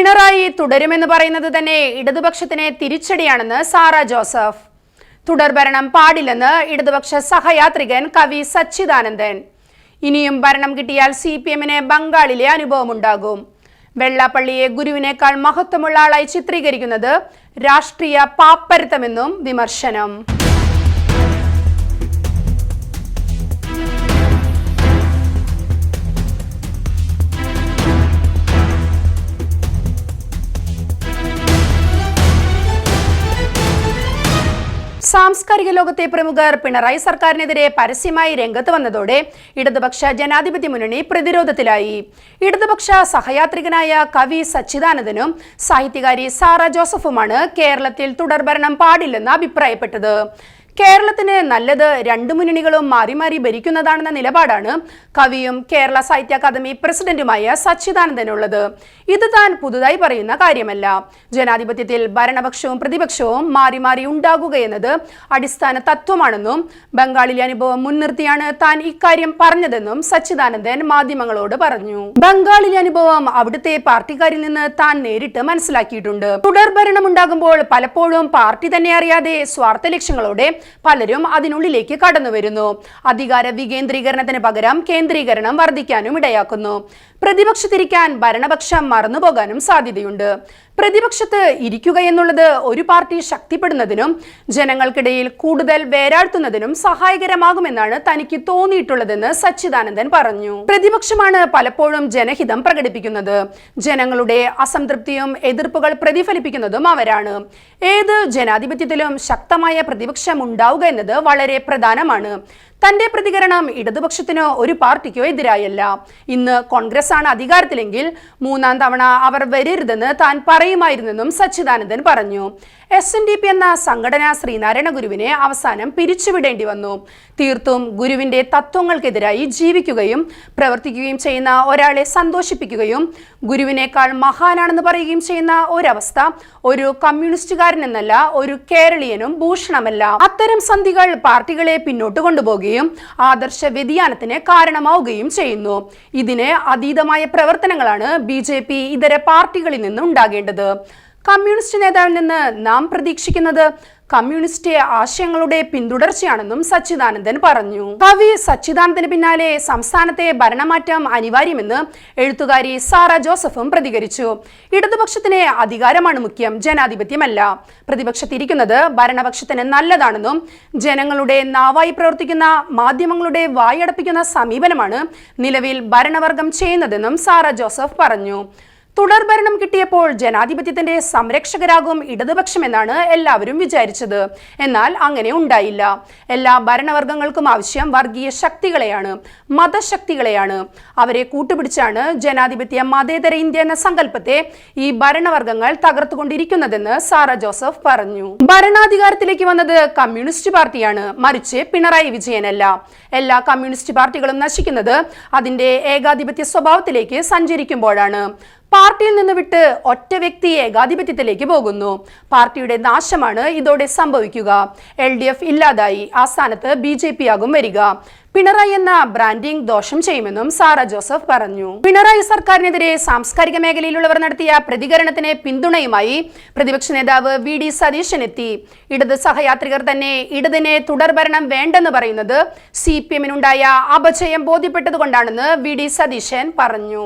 പിണറായി തുടരുമെന്ന് പറയുന്നത് തന്നെ ഇടതുപക്ഷത്തിന് തിരിച്ചടിയാണെന്ന് സാറ ജോസഫ്. തുടർഭരണം പാടില്ലെന്ന് ഇടതുപക്ഷ സഹയാത്രികൻ കവി സച്ചിദാനന്ദൻ. ഇനിയും ഭരണം കിട്ടിയാൽ സി പി എമ്മിന് ബംഗാളിലെ അനുഭവമുണ്ടാകും. വെള്ളാപ്പള്ളിയെ ഗുരുവിനേക്കാൾ മഹത്വമുള്ള ആളായി ചിത്രീകരിക്കുന്നത് രാഷ്ട്രീയ പാപ്പരത്തമെന്നും വിമർശനം. സാംസ്കാരിക ലോകത്തെ പ്രമുഖർ പിണറായി സർക്കാരിനെതിരെ പരസ്യമായി രംഗത്ത് വന്നതോടെ ഇടതുപക്ഷ ജനാധിപത്യ മുന്നണി പ്രതിരോധത്തിലായി. ഇടതുപക്ഷ സഹയാത്രികനായ കവി സച്ചിദാനന്ദനും സാഹിത്യകാരി സാറ ജോസഫുമാണ് കേരളത്തിൽ തുടർഭരണം പാടില്ലെന്ന് അഭിപ്രായപ്പെട്ടത്. കേരളത്തിന് നല്ലത് രണ്ടു മുന്നണികളും മാറി മാറി ഭരിക്കുന്നതാണെന്ന നിലപാടാണ് കവിയും കേരള സാഹിത്യ അക്കാദമി പ്രസിഡന്റുമായ സച്ചിദാനന്ദനുള്ളത്. ഇത് താൻ പുതുതായി പറയുന്ന കാര്യമല്ല. ജനാധിപത്യത്തിൽ ഭരണപക്ഷവും പ്രതിപക്ഷവും മാറി മാറി ഉണ്ടാകുകയെന്നത് അടിസ്ഥാന തത്വമാണെന്നും ബംഗാളിലെ അനുഭവം മുൻനിർത്തിയാണ് താൻ ഇക്കാര്യം പറഞ്ഞതെന്നും സച്ചിദാനന്ദൻ മാധ്യമങ്ങളോട് പറഞ്ഞു. ബംഗാളിലെ അനുഭവം അവിടുത്തെ പാർട്ടിക്കാരിൽ നിന്ന് താൻ നേരിട്ട് മനസ്സിലാക്കിയിട്ടുണ്ട്. തുടർഭരണം ഉണ്ടാകുമ്പോൾ പലപ്പോഴും പാർട്ടി തന്നെ അറിയാതെ സ്വാർത്ഥ ലക്ഷ്യങ്ങളോടെ പലരും അതിനുള്ളിലേക്ക് കടന്നു വരുന്നു. അധികാര വികേന്ദ്രീകരണത്തിന് പകരം കേന്ദ്രീകരണം വർദ്ധിക്കാനും ഇടയാക്കുന്നു. പ്രതിപക്ഷത്തിരിക്കാൻ ഭരണപക്ഷം മറന്നുപോകാനും സാധ്യതയുണ്ട്. പ്രതിപക്ഷത്ത് ഇരിക്കുക എന്നുള്ളത് ഒരു പാർട്ടി ശക്തിപ്പെടുന്നതിനും ജനങ്ങൾക്കിടയിൽ കൂടുതൽ വേരാഴ്ത്തുന്നതിനും സഹായകരമാകുമെന്നാണ് തനിക്ക് തോന്നിയിട്ടുള്ളതെന്ന് സച്ചിദാനന്ദൻ പറഞ്ഞു. പ്രതിപക്ഷമാണ് പലപ്പോഴും ജനഹിതം പ്രകടിപ്പിക്കുന്നത്. ജനങ്ങളുടെ അസംതൃപ്തിയും എതിർപ്പുകൾ പ്രതിഫലിപ്പിക്കുന്നതും അവരാണ്. ഏത് ജനാധിപത്യത്തിലും ശക്തമായ പ്രതിപക്ഷം ഉണ്ടാവുക എന്നത് വളരെ പ്രധാനമാണ്. തന്റെ പ്രതികരണം ഇടതുപക്ഷത്തിനോ ഒരു പാർട്ടിക്കോ എതിരായല്ല. ഇന്ന് കോൺഗ്രസ് ആണ് അധികാരത്തിലെങ്കിൽ മൂന്നാം തവണ അവർ വരരുതെന്ന് താൻ പറയുമായിരുന്നെന്നും സച്ചിദാനന്ദൻ പറഞ്ഞു. എസ് എൻ ഡി പി എന്ന സംഘടന ശ്രീനാരായണ ഗുരുവിനെ അവസാനം പിരിച്ചുവിടേണ്ടി വന്നു. തീർത്തും ഗുരുവിന്റെ തത്വങ്ങൾക്കെതിരായി ജീവിക്കുകയും പ്രവർത്തിക്കുകയും ചെയ്യുന്ന ഒരാളെ സന്തോഷിപ്പിക്കുകയും ഗുരുവിനേക്കാൾ മഹാനാണെന്ന് പറയുകയും ചെയ്യുന്ന ഒരവസ്ഥ ഒരു കമ്മ്യൂണിസ്റ്റുകാരൻ എന്നല്ല ഒരു കേരളീയനും ഭൂഷണമല്ല. അത്തരം സന്ധികൾ പാർട്ടികളെ പിന്നോട്ട് കൊണ്ടുപോകുകയും ആദർശ വ്യതിയാനത്തിന് കാരണമാവുകയും ചെയ്യുന്നു. ഇതിന് അതീതമായ പ്രവർത്തനങ്ങളാണ് ബി ഇതര പാർട്ടികളിൽ നിന്ന് ഉണ്ടാകേണ്ടത് കമ്മ്യൂണിസ്റ്റ് നേതാവിൽ നിന്ന് നാം പ്രതീക്ഷിക്കുന്നത് കമ്മ്യൂണിസ്റ്റ് ആശയങ്ങളുടെ പിന്തുടർച്ചയാണെന്നും സച്ചിദാനന്ദൻ പറഞ്ഞു. കവി സച്ചിദാനന്ദന് പിന്നാലെ സംസ്ഥാനത്തെ ഭരണമാറ്റം അനിവാര്യമെന്ന് എഴുത്തുകാരി സാറ ജോസഫും പ്രതികരിച്ചു. ഇടതുപക്ഷത്തിന് അധികാരമാണ് മുഖ്യം ജനാധിപത്യമല്ല. പ്രതിപക്ഷത്തിരിക്കുന്നത് ഭരണപക്ഷത്തിന് നല്ലതാണെന്നും ജനങ്ങളുടെ നാവായി പ്രവർത്തിക്കുന്ന മാധ്യമങ്ങളുടെ വായടപ്പിക്കുന്ന സമീപനമാണ് നിലവിൽ ഭരണവർഗം ചെയ്യുന്നതെന്നും സാറ ജോസഫ് പറഞ്ഞു. തുടർഭരണം കിട്ടിയപ്പോൾ ജനാധിപത്യത്തിന്റെ സംരക്ഷകരാകും ഇടതുപക്ഷമെന്നാണ് എല്ലാവരും വിചാരിച്ചത്. എന്നാൽ അങ്ങനെ ഉണ്ടായില്ല. എല്ലാ ഭരണവർഗങ്ങൾക്കും ആവശ്യം വർഗീയ ശക്തികളെയാണ് മതശക്തികളെയാണ്. അവരെ കൂട്ടുപിടിച്ചാണ് ജനാധിപത്യ മതേതര ഇന്ത്യ എന്ന സങ്കല്പത്തെ ഈ ഭരണവർഗങ്ങൾ തകർത്തുകൊണ്ടിരിക്കുന്നതെന്ന് സാറ ജോസഫ് പറഞ്ഞു. ഭരണാധികാരത്തിലേക്ക് വന്നത് കമ്മ്യൂണിസ്റ്റ് പാർട്ടിയാണ്. മറിച്ച് പിണറായി വിജയനല്ല. എല്ലാ കമ്മ്യൂണിസ്റ്റ് പാർട്ടികളും നശിക്കുന്നത് അതിന്റെ ഏകാധിപത്യ സ്വഭാവത്തിലേക്ക് സഞ്ചരിക്കുമ്പോഴാണ്. പാർട്ടിയിൽ നിന്ന് വിട്ട് ഒറ്റ വ്യക്തി ഏകാധിപത്യത്തിലേക്ക് പോകുന്നു. പാർട്ടിയുടെ നാശമാണ് ഇതോടെ സംഭവിക്കുക. എൽ ഡി എഫ് ഇല്ലാതായി. ആ സ്ഥാനത്ത് ബി ജെ പി ആകും വരിക. പിണറായി എന്ന ബ്രാൻഡിംഗ് ദോഷം ചെയ്യുമെന്നും സാറ ജോസഫ് പറഞ്ഞു. പിണറായി സർക്കാരിനെതിരെ സാംസ്കാരിക മേഖലയിലുള്ളവർ നടത്തിയ പ്രതികരണത്തിന് പിന്തുണയുമായി പ്രതിപക്ഷ നേതാവ് വി ഡി സതീശൻ എത്തി. ഇടത് സഹയാത്രികർ തന്നെ ഇടതിനെ തുടർഭരണം വേണ്ടെന്ന് പറയുന്നത് സി പി എമ്മിനുണ്ടായ അപജയം ബോധ്യപ്പെട്ടതുകൊണ്ടാണെന്ന് വി ഡി സതീശൻ പറഞ്ഞു.